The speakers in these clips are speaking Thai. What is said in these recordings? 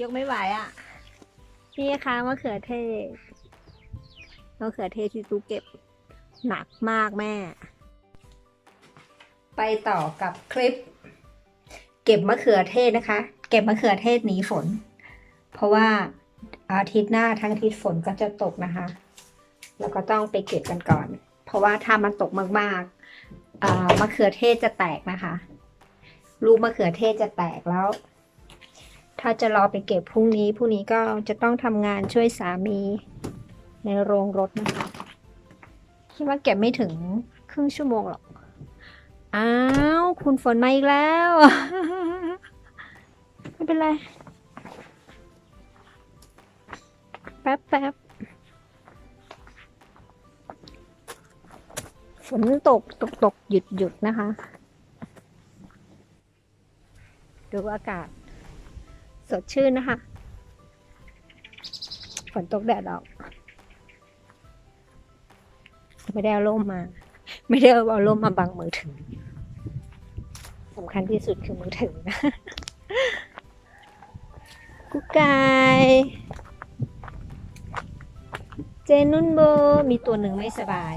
ยกไม่ไหวอะ นี่ค่ะมะเขือเทศมะเขือเทศที่ตูเก็บหนักมากแม่ ไปต่อกับคลิป เก็บมะเขือเทศนะคะ เก็บมะเขือเทศหนีฝน เพราะว่าอาทิตย์หน้าทั้งอาทิตย์ฝนก็จะตกนะคะ แล้วก็ต้องไปเก็บกันก่อน เพราะว่าถ้ามันตกมากๆอ่ามะเขือเทศจะแตกนะคะ ลูกมะเขือเทศจะแตกแล้ว ถ้าจะรอไปเก็บพรุ่งนี้พรุ่งนี้ก็จะต้องทำงานช่วยสามีในโรงรถนะคะคิดว่าเก็บไม่ถึงครึ่งชั่วโมงหรอก อ้าว คุณฝนมาอีกแล้ว ไม่เป็นไร แป๊บแป๊บฝนตกตกตกหยุดหยุดนะคะ ดูอากาศ สดชื่นนะคะ ฝนตกแดดออก ไม่ได้เอาร่มมา ไม่ได้เอาร่มมาบังมือถือสำคัญที่สุดคือมือถือนะ กุ๊กไก่เจนุ่นโบมีตัวหนึ่งไม่สบาย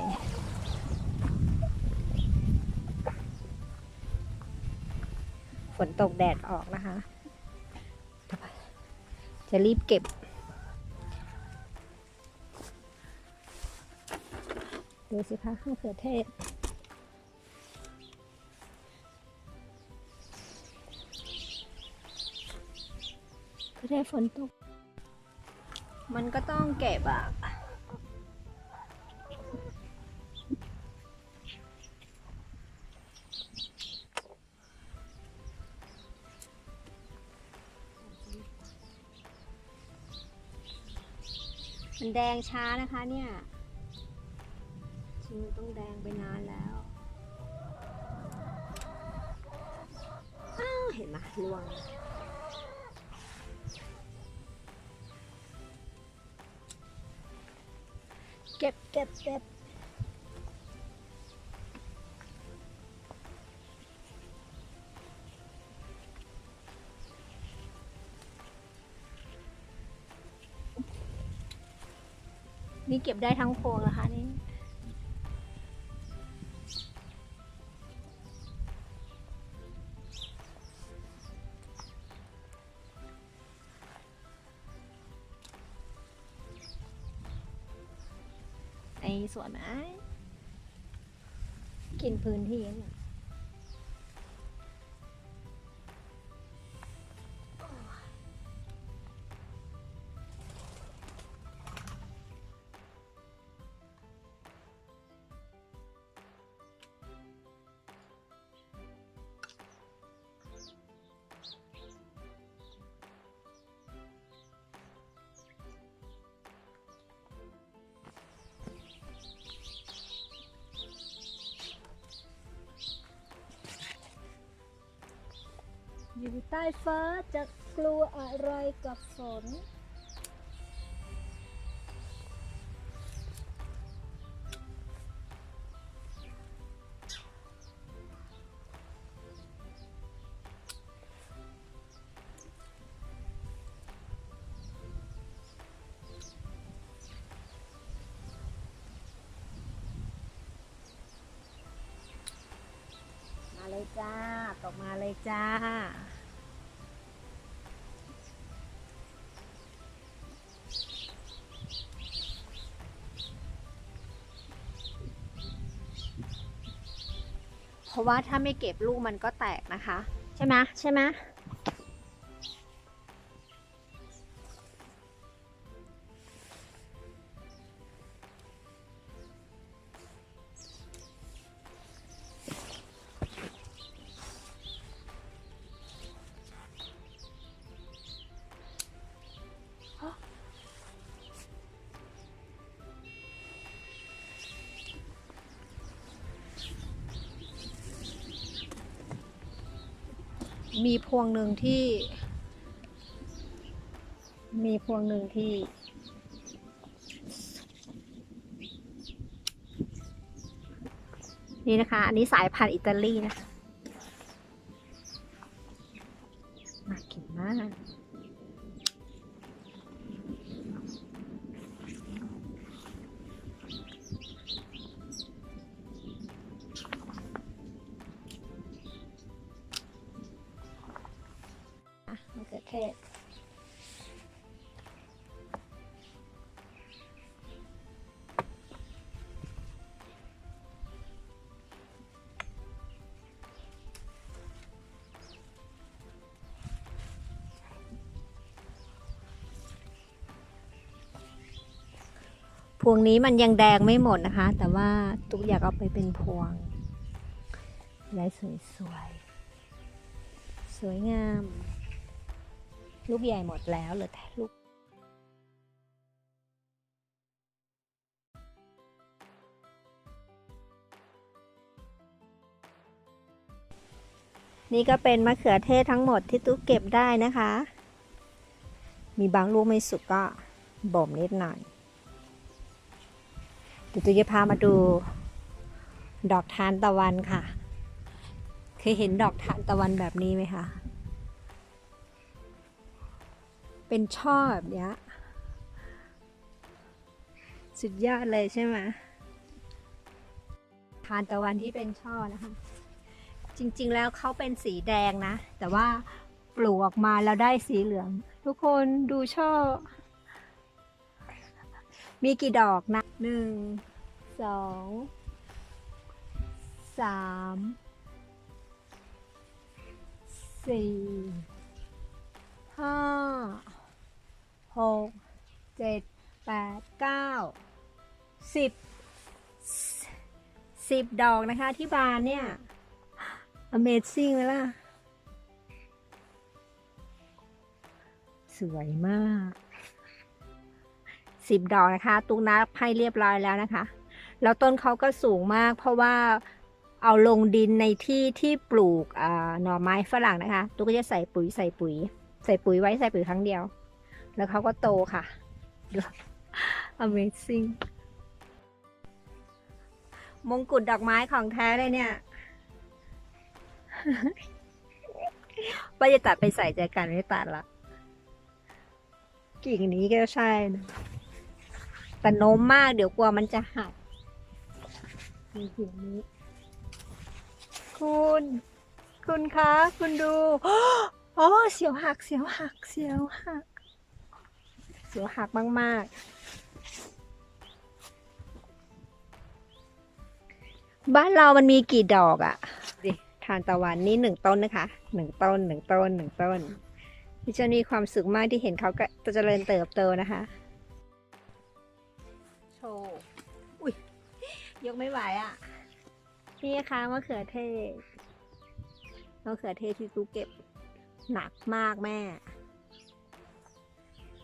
ฝนตกแดดออกนะคะ จะรีบเก็บ ดูสิคะมะเขือเทศก็ได้ฝนตก มันก็ต้องเก็บอะ มันแดงช้านะคะเนี่ยจริงมันต้องแดงไปนานแล้วอ้าวเห็นไหมลวงเก็บเก็บเก็บ นี่เก็บได้ทั้งพวงนะคะนี่ไอ้สวนไม้กินพื้นที่เนี่ย อยู่ใต้ฟ้าจะกลัวอะไรกับฝน มาเลยจ้า ออกมาเลยจ้า เพราะว่าถ้าไม่เก็บลูกมันก็แตกนะคะ ใช่ไหมใช่ไหม มีพวงหนึ่งที่ มีพวงหนึ่งที่ นี่นะคะ อันนี้สายพันธุ์อิตาลีนะคะน่ากินมาก พวงนี้มันยังแดงไม่หมดนะคะ แต่ว่าตุ๊กอยากเอาไปเป็นพวงได้สวยสวยๆสวยงาม ลูกใหญ่หมดแล้วเหลือแต่ลูกนี่ก็เป็นมะเขือเทศทั้งหมดที่ตุ๊กเก็บได้นะคะ มีบางลูกไม่สุกก็บ่มนิดหน่อย เดี๋ยวตุ๊กจะพามาดู ดอกทานตะวันค่ะ เคยเห็นดอกทานตะวันแบบนี้ไหมคะ เป็นช่อแบบเนี้ยสุดยอดเลยใช่ไหมทานตะวันที่เป็นช่อนะคะ จริงๆแล้วเขาเป็นสีแดงนะ แต่ว่าปลูกออกมาแล้วได้สีเหลือง ทุกคนดูช่อ มีกี่ดอกนะหนึ่งสองสามสี่ห้าหกเจ็ดแปดเก้าสิบสิบดอกนะคะที่บานเนี่ย Amazing ไหมล่ะ สวยมาก สิบดอกนะคะ ตุกนับให้เรียบร้อยแล้วนะคะ แล้วต้นเขาก็สูงมาก เพราะว่าเอาลงดินในที่ที่ปลูกหน่อไม้ฝรั่งนะคะ ตุกก็จะใส่ปุ๋ยใส่ปุ๋ย ใส่ปุ๋ยไว้ใส่ปุ๋ยครั้งเดียว แล้วเขาก็โตค่ะ Amazing มงกุฎดอกไม้ของแท้เลยเนี่ยว่าจะตัดไปใส่ใจกันไม่ตัดละกิ่งนี้ก็ใช่นะ แต่โน้มมากเดี๋ยวกลัวมันจะหักมีกิ่งนี้ คุณ คุณคะ คุณดูโอ้เสียวหัก เสียวหัก เสียวหัก เสียวหักมาก ๆ บ้านเรามันมีกี่ดอกอะดิทานตะวันนี่หนึ่งต้นนะคะ หนึ่งต้น หนึ่งต้น หนึ่งต้นดิฉันมีความสุขมากที่เห็นเขาก็จะเจริญเติบโตนะคะ โชว์ อุ้ยยกไม่ไหวอะ่ะ นี่นะคะมะเขือเทศมะเขือเทศที่ตูเก็บหนักมากแม่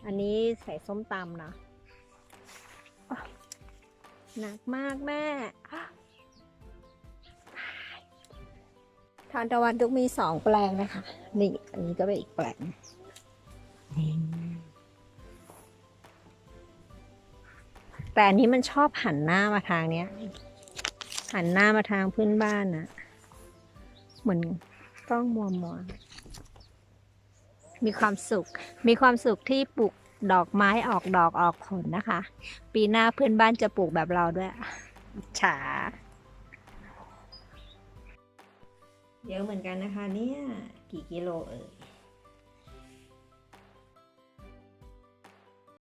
อันนี้ใส่ส้มตำนะหนักมากแม่ทานตะวันทุกมีสองแปลงนะคะ นี่ อันนี้ก็เป็นอีกแปลงนี้ แต่อันนี้มันชอบหันหน้ามาทางเนี้ย หันหน้ามาทางเพื่อนบ้านนะเหมือนกล้องมัวมัวมีความสุข มีความสุขที่ปลูกดอกไม้ออกดอกออกผลนะคะ ปีหน้าเพื่อนบ้านจะปลูกแบบเราด้วยอิจฉาเยอะเหมือนกันนะคะเนี่ย กี่กิโลเอ่ย